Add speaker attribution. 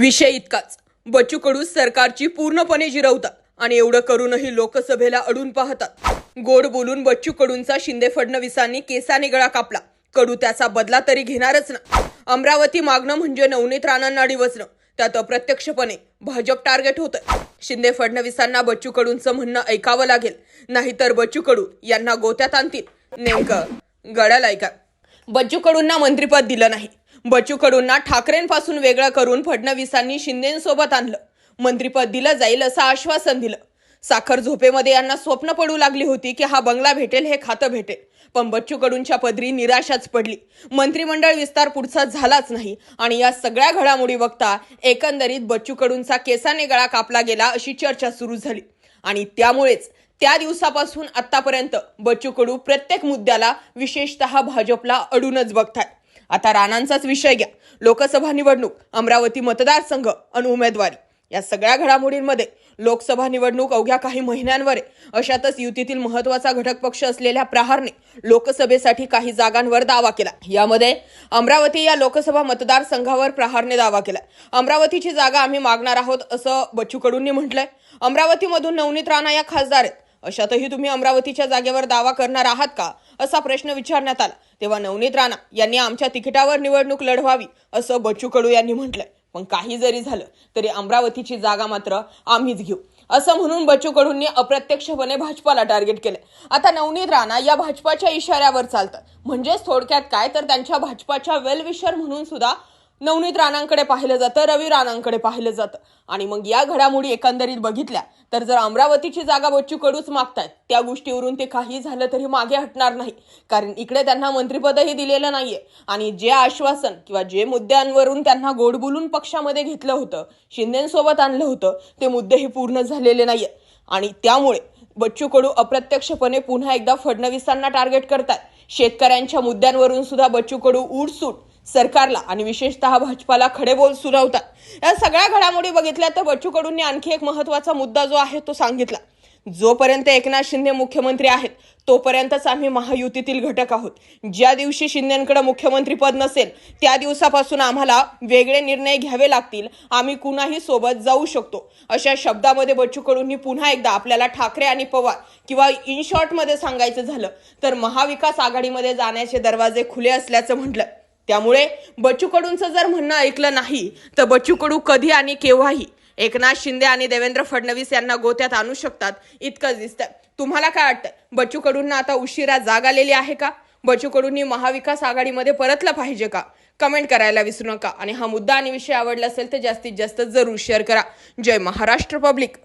Speaker 1: विषय इतकाच. बच्चू कडू सरकारची पूर्णपणे जिरवतात आणि एवढं करूनही लोकसभेला अडून पाहतात. गोड बोलून बच्चू कडूंचा शिंदे फडणवीसांनी केसाने गळा कापला. कडू त्याचा बदला तरी घेणारच ना. अमरावती मागणं म्हणजे नवनीत राणांना डिवचणं. त्यात अप्रत्यक्षपणे भाजप टार्गेट होतं शिंदे फडणवीसांना बच्चू कडूंचं म्हणणं ऐकावं लागेल. नाहीतर बच्चू कडू यांना गोत्यात आणतील. नेमकं गळ्याला ऐका बच्चू कडूंना मंत्रिपद दिलं नाही. बच्चू कडूंना ठाकरेंपासून वेगळं करून फडणवीसांनी शिंदेसोबत आणलं. मंत्रिपद दिलं जाईल असं आश्वासन दिलं. साखर झोपेमध्ये यांना स्वप्न पडू लागली होती की हा बंगला भेटेल हे खातं भेटेल. पण बच्चू कडूंच्या पदरी निराशाच पडली. मंत्रिमंडळ विस्तार पुढचा झालाच नाही आणि या सगळ्या घडामोडी बघता एकंदरीत बच्चू कडूंचा केसाने गळा कापला गेला अशी चर्चा सुरू झाली. आणि त्यामुळेच त्या दिवसापासून आतापर्यंत बच्चू कडू प्रत्येक मुद्द्याला विशेषतः भाजपला अडूनच बघताय आता राणांचाच विषय घ्या. लोकसभा निवडणूक अमरावती मतदारसंघ आणि उमेदवारी. या सगळ्या घडामोडींमध्ये लोकसभा निवडणूक अवघ्या काही महिन्यांवर आहे अशातच युतीतील महत्त्वाचा घटक पक्ष असलेल्या प्रहारने लोकसभेसाठी काही जागांवर दावा केला. यामध्ये अमरावती या लोकसभा मतदारसंघावर प्रहारने दावा केला. अमरावतीची जागा आम्ही मागणार आहोत असं बच्चू कडूंनी म्हटलंय. अमरावतीमधून नवनीत राणा या खासदार आहेत. अशातही तुम्ही अमरावतीच्या जागेवर दावा करणार आहात का? असा प्रश्न विचारण्यात आला. तेव्हा नवनीत राणा यांनी आमच्या तिकिटावर निवडणूक लढवावी असं बच्चू कडू यांनी म्हटलंय. पण काही जरी झालं तरी अमरावतीची जागा मात्र आम्हीच घेऊ. असं म्हणून बच्चू कडूंनी अप्रत्यक्षपणे भाजपाला टार्गेट केलंय. आता नवनीत राणा या भाजपाच्या इशाऱ्यावर चालतात. म्हणजेच थोडक्यात काय? तर त्यांच्या भाजपाच्या वेलविशर म्हणून सुद्धा नवनीत राणांकडे पाहिलं जातं रवी राणांकडे पाहिलं जातं. आणि मग या घडामोडी एकंदरीत बघितल्या तर जर अमरावतीची जागा बच्चू कडूच मागतायत त्या गोष्टीवरून ते काही झालं तरी मागे हटणार नाही. कारण इकडे त्यांना मंत्रिपदही दिलेलं नाहीये. आणि जे आश्वासन किंवा जे मुद्द्यांवरून त्यांना गोड बोलून पक्षामध्ये घेतलं होतं शिंदेसोबत आणलं होतं ते मुद्देही पूर्ण झालेले नाहीये. आणि त्यामुळे बच्चू कडू अप्रत्यक्षपणे पुन्हा एकदा फडणवीसांना टार्गेट करतात शेतकऱ्यांच्या मुद्द्यांवरून सुद्धा बच्चू कडू उडसूट सरकारला आणि विशेषतः भाजपाला खडेबोल सुनावतात. या सगळ्या घडामोडी बघितल्या तर बच्चू कडूंनी आणखी एक महत्त्वाचा मुद्दा जो आहे तो सांगितला. जोपर्यंत एकनाथ शिंदे मुख्यमंत्री आहेत तोपर्यंतच आम्ही महायुतीतील घटक आहोत. ज्या दिवशी शिंदेकडे मुख्यमंत्री पद नसेल त्या दिवसापासून आम्हाला वेगळे निर्णय घ्यावे लागतील आम्ही कुणाही सोबत जाऊ शकतो. अशा शब्दामध्ये बच्चू कडूंनी पुन्हा एकदा आपल्याला ठाकरे आणि पवार किंवा इन शॉर्टमध्ये सांगायचं झालं तर महाविकास आघाडीमध्ये जाण्याचे दरवाजे खुले असल्याचं म्हटलं. त्यामुळे बच्चू कडूंचं जर म्हणणं ऐकलं नाही तर बच्चू कडू कधी आणि केव्हाही एकनाथ शिंदे आणि देवेंद्र फडणवीस यांना गोत्यात आणू शकतात इतकंच दिसतंय. तुम्हाला काय वाटतं बच्चू कडूंना आता उशिरा जाग आलेली आहे का? बच्चू कडूंनी महाविकास आघाडीमध्ये परतलं पाहिजे का? कमेंट करायला विसरू नका. आणि हा मुद्दा आणि विषय आवडला असेल तर जास्तीत जास्त जरूर शेअर करा. जय महाराष्ट्र पब्लिक.